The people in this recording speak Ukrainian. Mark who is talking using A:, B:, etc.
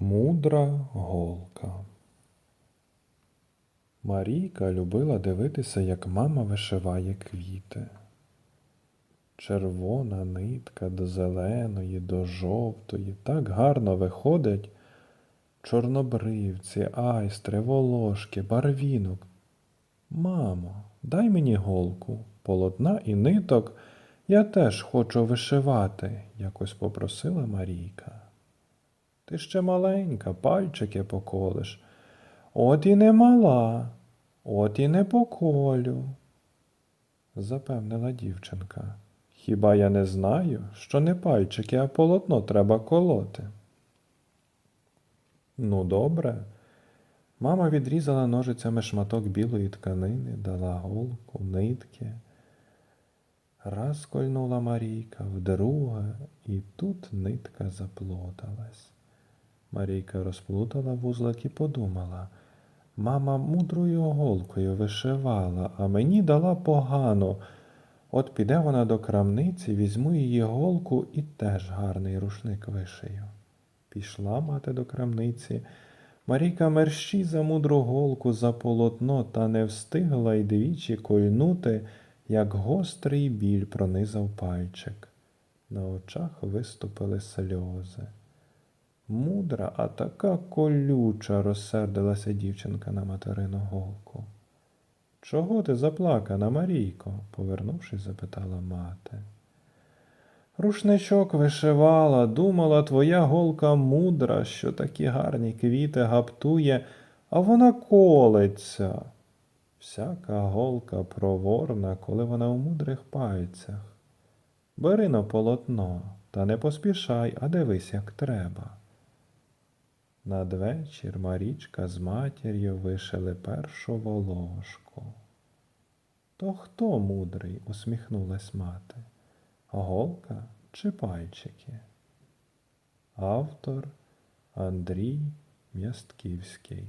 A: Мудра голка. Марійка любила дивитися, як мама вишиває квіти. Червона нитка до зеленої, до жовтої, так гарно виходить. Чорнобривці, айстри, волошки, барвінок. Мамо, дай мені голку, полотна і ниток. Я теж хочу вишивати, якось попросила Марійка. Ти ще маленька, пальчики поколиш. От і не мала, от і не поколю, запевнила дівчинка. Хіба я не знаю, що не пальчики, а полотно треба колоти? Ну, добре. Мама відрізала ножицями шматок білої тканини, дала голку, нитки. Раз кольнула Марійка, вдруге, і тут нитка заплуталась. Марійка розплутала вузлик і подумала. Мама мудрою голкою вишивала, а мені дала погано. От піде вона до крамниці, візьму її голку і теж гарний рушник вишию. Пішла мати до крамниці. Марійка мерщій за мудру голку за полотно та не встигла й двічі кольнути, як гострий біль пронизав пальчик. На очах виступили сльози. Мудра, а така колюча, розсердилася дівчинка на материну голку. Чого ти заплакана, Марійко? повернувшись, запитала мати. Рушничок вишивала, думала, твоя голка мудра, що такі гарні квіти гаптує, а вона колеться. Всяка голка проворна, коли вона у мудрих пальцях. Бери на полотно, та не поспішай, а дивись, як треба. Надвечір Марічка з матір'ю вишили першу волошку. То хто мудрий? усміхнулась мати. Голка чи пальчики? Автор Андрій М'ястківський